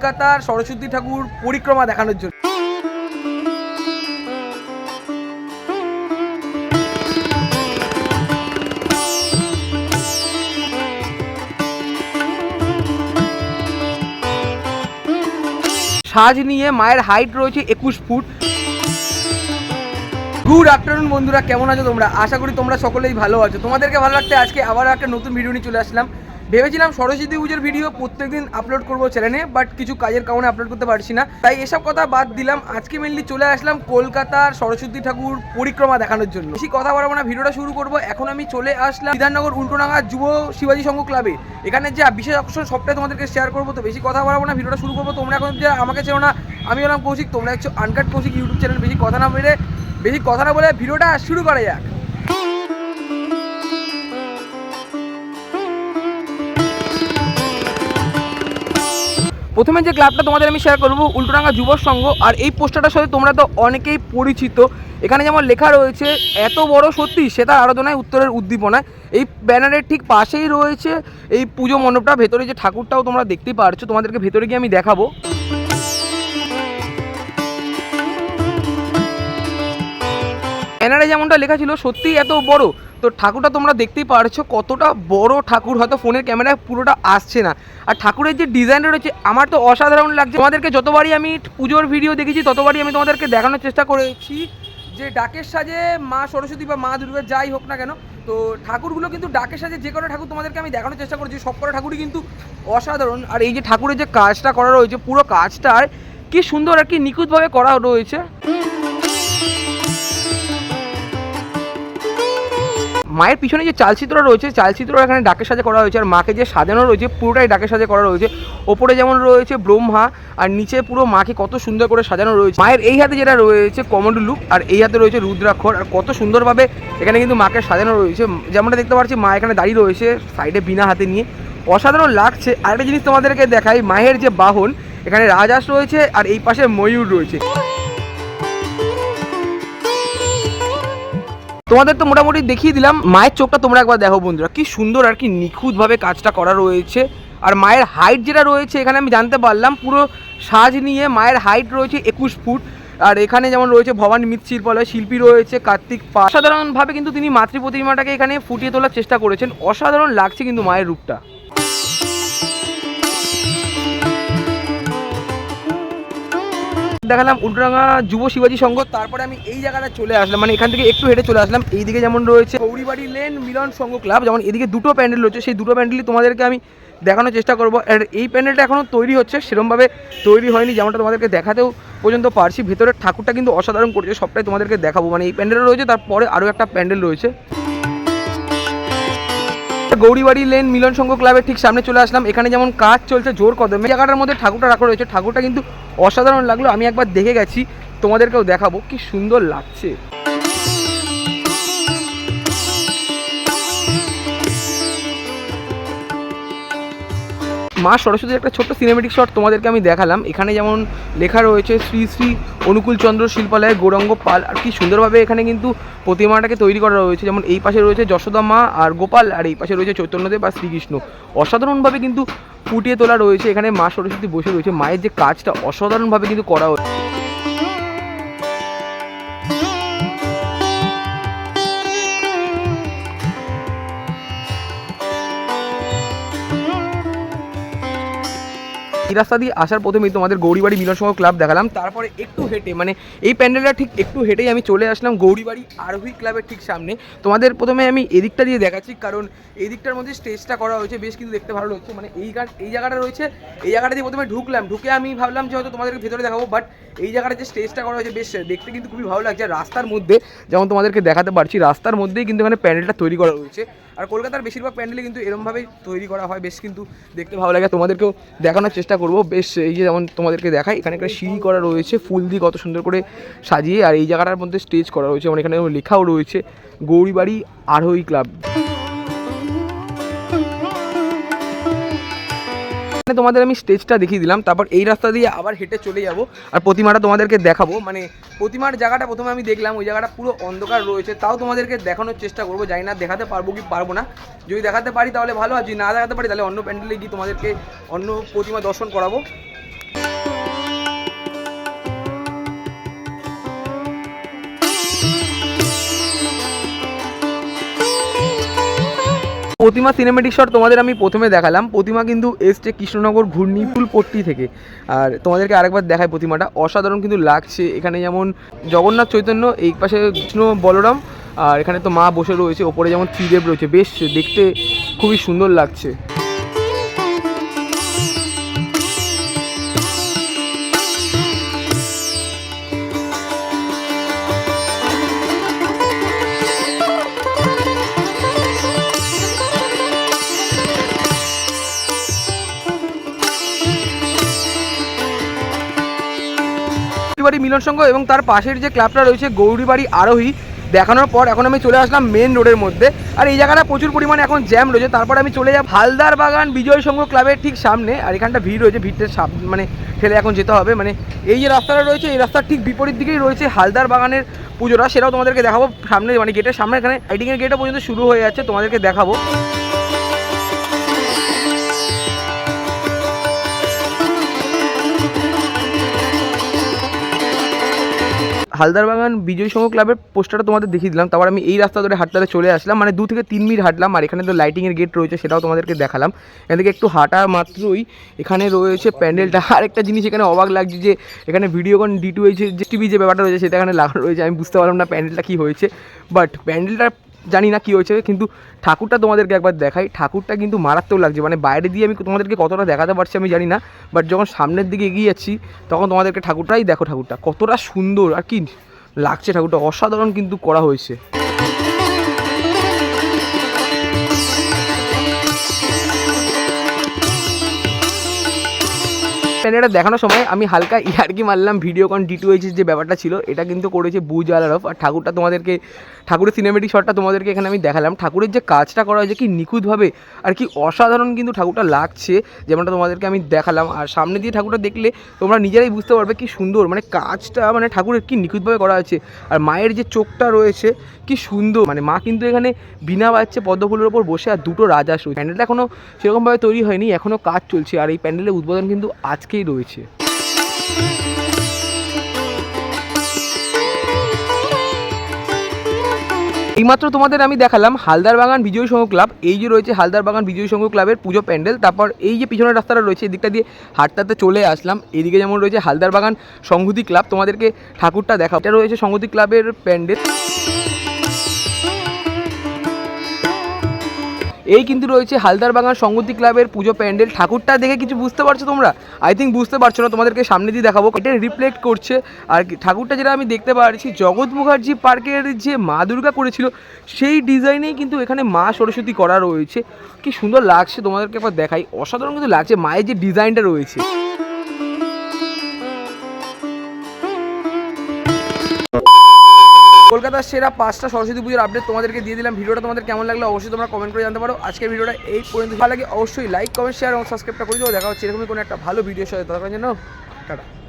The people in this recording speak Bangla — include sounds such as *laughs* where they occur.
কলকাতার সরস্বতী ঠাকুর পরিক্রমা দেখানোর জন্য। সাজ নিয়ে মায়ের হাইট রয়েছে একুশ ফুট। গুড আফটারনুন বন্ধুরা, কেমন আছো তোমরা? আশা করি তোমরা সকলেই ভালো আছো। তোমাদেরকে ভালো লাগতে আজকে আবার একটা নতুন ভিডিও নিয়ে চলে আসলাম। ভেবেছিলাম সরস্বতী পুজোর ভিডিও প্রত্যেকদিন আপলোড করব চ্যানেলে বাট কিছু কাজের কারণে আপলোড করতে পারছি না। তাই এসব কথা বাদ দিলাম। আজকে মেনলি চলে আসলাম কলকাতার সরস্বতী ঠাকুর পরিক্রমা দেখানোর জন্য। বেশি কথা বাড়াবো না ভিডিওটা শুরু করব। এখন আমি চলে আসলাম বিধাননগর উল্টোডাঙ্গা যুব শিবাজী সংঘ ক্লাবে এখানে যে বিশেষ আকর্ষণ, সবটাই তোমাদেরকে শেয়ার করব। তো বেশি কথা বাড়াবো না ভিডিওটা শুরু করব। তোমরা এখন যে আমাকে চেনো না, আমি হলাম কৌশিক। তোমরা হচ্ছে আনকাট কৌশিক ইউটিউব চ্যানেল বেশি কথা না বেড়ে বেশি কথা না বলে ভিডিওটা শুরু করা যাক। প্রথমে যে ক্লাবটা তোমাদের আমি শেয়ার করব উল্টোডাঙ্গা যুব সংঘ, আর এই পোস্টারটার সাথে তোমরা তো অনেকেই পরিচিত। এখানে যেমন লেখা রয়েছে, এত বড় সত্যি? সে তার আরাধনায় উত্তরের উদ্দীপনায়। এই ব্যানারের ঠিক পাশেই রয়েছে এই পুজো মণ্ডপটা, ভেতরে যে ঠাকুরটাও তোমরা দেখতেই পারছ। তোমাদেরকে ভেতরে গিয়ে আমি দেখাবো। ব্যানারে যেমনটা লেখা ছিল, সত্যিই এত বড়? তো ঠাকুরটা তোমরা দেখতেই পারছ কতটা বড় ঠাকুর, হয়তো ফোনের ক্যামেরায় পুরোটা আসছে না। আর ঠাকুরের যে ডিজাইনটা রয়েছে, আমার তো অসাধারণ লাগছে। তোমাদেরকে যতবারই আমি পুজোর ভিডিও দেখেছি, ততবারই আমি তোমাদেরকে দেখানোর চেষ্টা করেছি যে ডাকের সাজে মা সরস্বতী বা মা দুর্গা যাই হোক না কেন, তো ঠাকুরগুলো কিন্তু ডাকের সাজে যে কোনো ঠাকুর তোমাদেরকে আমি দেখানোর চেষ্টা করেছি, সব কটা ঠাকুরই কিন্তু অসাধারণ। আর এই যে ঠাকুরের যে কাজটা করা রয়েছে, পুরো কাজটার কি সুন্দর আর কি নিখুঁতভাবে করা রয়েছে। মায়ের পিছনে যে চালচিত্র রয়েছে চালচিত্র এখানে ডাকের সাজে করা হয়েছে, আর মাকে যে সাজানো রয়েছে পুরোটাই ডাকের সাজে করা রয়েছে। ওপরে যেমন রয়েছে ব্রহ্মা, আর নিচে পুরো মাকে কত সুন্দর করে সাজানো রয়েছে। মায়ের এই হাতে যেটা রয়েছে কমন্ডলু আর এই হাতে রয়েছে রুদ্রাক্ষর, আর কত সুন্দরভাবে এখানে কিন্তু মাকে সাজানো রয়েছে। যেমনটা দেখতে পাচ্ছি, মা এখানে দাঁড়িয়ে রয়েছে সাইডে বিনা হাতে নিয়ে। অসাধারণ লাগছে। আরেকটা জিনিস তোমাদেরকে দেখাই, মায়ের যে বাহন, এখানে রাজহাঁস রয়েছে, আর এই পাশে ময়ূর রয়েছে। তোমাদের তো মোটামুটি দেখিয়ে দিলাম, মায়ের চোখটা তোমরা একবার দেখো বন্ধুরা, কি সুন্দর আর কি নিখুঁতভাবে কাজটা করা রয়েছে। আর মায়ের হাইট যেটা রয়েছে, এখানে আমি জানতে পারলাম, পুরো সাজ নিয়ে মায়ের হাইট রয়েছে একুশ ফুট। আর এখানে যেমন রয়েছে ভবানী মৃৎশিল্পালয় শিল্পী রয়েছে, কার্তিক পা অসাধারণভাবে কিন্তু তিনি মাতৃ প্রতিমাটাকে এখানে ফুটিয়ে তোলার চেষ্টা করেছেন, অসাধারণ লাগছে কিন্তু মায়ের রূপটা। দেখালাম উল্টোডাঙ্গা যুব শিবাজি সংঘ, তারপরে আমি এই জায়গাটা চলে আসলাম মানে এখান থেকে একটু হেঁটে চলে আসলাম। এইদিকে যেমন রয়েছে গৌরীবাড়ি লেন মিলন সংঘ ক্লাব, যেমন এদিকে দুটো প্যান্ডেল রয়েছে, সেই দুটো প্যান্ডেলই তোমাদেরকে আমি দেখানোর চেষ্টা করব। আর এই প্যান্ডেলটা এখনও তৈরি হচ্ছে, সেরমভাবে তৈরি হয়নি, যেমনটা তোমাদেরকে দেখাতেও পর্যন্ত পারছি। ভেতরের ঠাকুরটা কিন্তু অসাধারণ করছে, সবটাই তোমাদেরকে দেখাবো। মানে এই প্যান্ডেল রয়েছে, তারপরে আরও একটা প্যান্ডেল রয়েছে। গৌরীবাড়ি লেন মিলন সংঘ ক্লাবের ঠিক সামনে চলে আসলাম। এখানে যেমন কাজ চলছে, জোর কদমে। জায়গাটার মধ্যে ঠাকুরটা রাখা রয়েছে। ঠাকুরটা কিন্তু অসাধারণ লাগল। আমি একবার দেখে গেছি তোমাদেরকেও দেখাবো। কি সুন্দর লাগছে। মা সরস্বতীর একটা ছোট্ট সিনেমেটিক শট তোমাদেরকে আমি দেখালাম। এখানে যেমন লেখা রয়েছে, শ্রী শ্রী অনুকূল চন্দ্র শিল্পালয় গৌরঙ্গ পাল। আর কি সুন্দরভাবে এখানে কিন্তু প্রতিমাটাকে তৈরি করা রয়েছে। যেমন এই পাশে রয়েছে যশোদা মা আর গোপাল, আর এই পাশে রয়েছে চৈতন্যদেব আর শ্রীকৃষ্ণ। অসাধারণভাবে কিন্তু ফুটিয়ে তোলা রয়েছে। এখানে মা সরস্বতী বসে রয়েছে। মায়ের যে কাজটা অসাধারণভাবে কিন্তু করা হয়েছে। এই রাস্তা দিয়ে আসার প্রথমেই তোমাদের গৌরীবাড়ি মিলন সংঘ ক্লাব দেখালাম। তারপরে একটু হেঁটে মানে এই প্যান্ডেলটা ঠিক একটু হেঁটেই আমি চলে আসলাম গৌরীবাড়ি আরোহী ক্লাবের ঠিক সামনে। তোমাদের প্রথমে আমি এদিকটা দিয়ে দেখাচ্ছি, কারণ এই দিকটার মধ্যে স্টেজটা করা হয়েছে, বেশ কিন্তু দেখতে ভালো লাগছে। মানে এই এই জায়গাটা রয়েছে, এই জায়গাটা দিয়ে প্রথমে ঢুকলাম। ঢুকে আমি ভাবলাম যে হয়তো তোমাদেরকে ভেতরে দেখাবো বাট এই জায়গাটা যে স্টেজটা করা হয়েছে, বেশ দেখতে কিন্তু খুবই ভালো লাগছে। রাস্তার মধ্যে যেমন তোমাদেরকে দেখাতে পারছি, রাস্তার মধ্যেই কিন্তু এখানে প্যান্ডেলটা তৈরি করা রয়েছে। আর কলকাতার বেশিরভাগ প্যান্ডেলে কিন্তু এরমভাবেই তৈরি করা হয়, বেশ কিন্তু দেখতে ভালো লাগে। তোমাদেরকেও দেখানোর চেষ্টা করব। বেশ, এই যে যেমন তোমাদেরকে দেখাই, এখানে একটা সিঁড়ি করা রয়েছে, ফুল দিয়ে কত সুন্দর করে সাজিয়ে, আর এই জায়গাটার মধ্যে স্টেজ করা রয়েছে মানে এখানে লেখাও রয়েছে, গৌরীবাড়ি আরোহী ক্লাব। তোমাদের আমি স্টেজটা দেখিয়ে দিলাম, তারপর এই রাস্তা দিয়ে আবার হেঁটে চলে যাব আর প্রতিমাটা তোমাদেরকে দেখাবো। মানে প্রতিমার জায়গাটা প্রথমে আমি দেখলাম, ওই জায়গাটা পুরো অন্ধকার রয়েছে, তাও তোমাদেরকে দেখানোর চেষ্টা করব, জানি না দেখাতে পারব কি পারব না। যদি দেখাতে পারি তাহলে ভালো, আর যদি না দেখাতে পারি তাহলে অন্য প্যান্ডেলে গিয়ে তোমাদেরকে অন্য প্রতিমা দর্শন করাবো। প্রতিমা সিনেমেটিক শট তোমাদের আমি প্রথমে দেখালাম। প্রতিমা কিন্তু এসছে কৃষ্ণনগর ঘূর্ণিপুল পট্টি থেকে। আর তোমাদেরকে আরেকবার দেখায় প্রতিমাটা। অসাধারণ কিন্তু লাগছে। এখানে যেমন জগন্নাথ চৈতন্য, এই পাশে কৃষ্ণ বলরাম, আর এখানে তো মা বসে রয়েছে। ওপরে যেমন ত্রিদেব রয়েছে। বেশ দেখতে খুবই সুন্দর লাগছে। গৌরীবাড়ি মিলন সংঘ এবং তার পাশের যে ক্লাবটা রয়েছে গৌরীবাড়ি আরোহী, দেখানোর পর এখন আমি চলে আসলাম মেন রোডের মধ্যে। আর এই জায়গাটা প্রচুর পরিমাণে এখন জ্যাম রয়েছে। তারপর আমি চলে যাব হালদার বাগান বিজয় সংঘ ক্লাবের ঠিক সামনে। আর এখানটা ভিড় রয়েছে, ভিড়টা মানে ঠেলে এখন যেতে হবে। মানে এই যে রাস্তাটা রয়েছে, এই রাস্তার ঠিক বিপরীত দিকেই রয়েছে হালদার বাগানের পুজোটা। সেটাও তোমাদেরকে দেখাবো সামনে মানে গেটের সামনে। এখানে লাইটিংয়ের গেটও পর্যন্ত শুরু হয়ে যাচ্ছে, তোমাদেরকে দেখাবো। হালদার বাগান বিজয় সংঘ ক্লাবের পোস্টারটা তোমাদের দেখিয়ে দিলাম। তারপর আমি এই রাস্তা ধরে হাঁটতে চলে আসলাম মানে দু থেকে তিন মিনিট হাঁটলাম আর এখানে তো লাইটিংয়ের গেট রয়েছে সেটাও তোমাদেরকে দেখালাম। এখান থেকে একটু হাঁটা মাত্রই এখানে রয়েছে প্যান্ডেলটা। *laughs* আর একটা জিনিস এখানে অবাক লাগছে যে এখানে ভিডিও ভিডিওকন ডি টু হয়েছে যে টিভি যে ব্যাপারটা রয়েছে সেটা এখানে লাগানো রয়েছে। আমি বুঝতে পারলাম না প্যান্ডেলটা কী হয়েছে। বাট প্যান্ডেলটা জানি না কী হয়েছে, কিন্তু ঠাকুরটা তোমাদেরকে একবার দেখাই। ঠাকুরটা কিন্তু মারাত্মক লাগছে মানে বাইরে দিয়ে আমি তোমাদেরকে কতটা দেখাতে পারছি আমি জানি না বাট যখন সামনের দিকে এগিয়ে যাচ্ছি, তখন তোমাদেরকে ঠাকুরটাই দেখো ঠাকুরটা, কতটা সুন্দর আর কি লাগছে ঠাকুরটা, অসাধারণ কিন্তু করা হয়েছে। প্যান্ডেলটা দেখানোর সময় আমি হালকা ইয়ার্কি মারলাম ভিডিওকন ডি টু যে ব্যাপারটা ছিল, এটা কিন্তু করেছে বুজ আলারফ আর ঠাকুরটা তোমাদেরকে, ঠাকুরের সিনেমেটিক শটটা তোমাদেরকে এখানে আমি দেখালাম। ঠাকুরের যে কাজটা করা হয়েছে কি নিখুঁতভাবে, আর কি অসাধারণ কিন্তু ঠাকুরটা লাগছে, যেমনটা তোমাদেরকে আমি দেখালাম। আর সামনে দিয়ে ঠাকুরটা দেখলে তোমরা নিজেরাই বুঝতে পারবে কি সুন্দর মানে কাজটা মানে ঠাকুরের কি নিখুঁতভাবে করা আছে আর মায়ের যে চোখটা রয়েছে, কি সুন্দর মানে মা কিন্তু এখানে বিনা বাচ্চা পদ্মফুলের ওপর বসে আর দুটো রাজা রয়েছে প্যান্ডেলটা এখনও সেরকমভাবে তৈরি হয়নি এখনও কাজ চলছে। আর এই প্যান্ডেলের উদ্বোধন কিন্তু আজকেই রয়েছে। এইমাত্র তোমাদের আমি দেখালাম হালদার বাগান বিজয় সংঘ ক্লাব। এই যে রয়েছে হালদার বাগান বিজয় সংঘ ক্লাবের পুজো প্যান্ডেল, তারপর এই যে পিছনের রাস্তাটা রয়েছে, এদিকটা দিয়ে হাঁটতে চলে আসলাম। এদিকে যেমন রয়েছে হালদার বাগান সংহতি ক্লাব, তোমাদেরকে ঠাকুরটা দেখা এটা রয়েছে সংহতি ক্লাবের প্যান্ডেল। এই কিন্তু রয়েছে হালদার বাগান সংগতি ক্লাবের পুজো প্যান্ডেল। ঠাকুরটা দেখে কিছু বুঝতে পারছ তোমরা? আই থিঙ্ক বুঝতে পারছ না, তোমাদেরকে সামনে দিয়ে দেখাবো। এটা রিফ্লেক্ট করছে। আর ঠাকুরটা যেটা আমি দেখতে পাচ্ছি, জগৎ মুখার্জি পার্কের যে মা দুর্গা করেছিল, সেই ডিজাইনেই কিন্তু এখানে মা সরস্বতী করা রয়েছে। কি সুন্দর লাগছে তোমাদেরকে একবার দেখাই। অসাধারণ কিন্তু লাগছে মায়ের যে ডিজাইনটা রয়েছে। কলকাতার সেরা পাঁচটা সরস্বতী পুজোর আপডেট তোমাদেরকে দিয়ে দিলাম। ভিডিওটা তোমাদের কেমন লাগল অবশ্যই তোমরা কমেন্ট করে জানতে পারো। আজকে ভিডিওটা এই পর্যন্ত ভালো লাগে অবশ্যই লাইক কমেন্ট শেয়ার এবং সাবস্ক্রাইবটা করে দেবো দেখা হচ্ছে এরকমই কোনো একটা ভালো ভিডিওর সাথে। দরকার জন্য টাটা।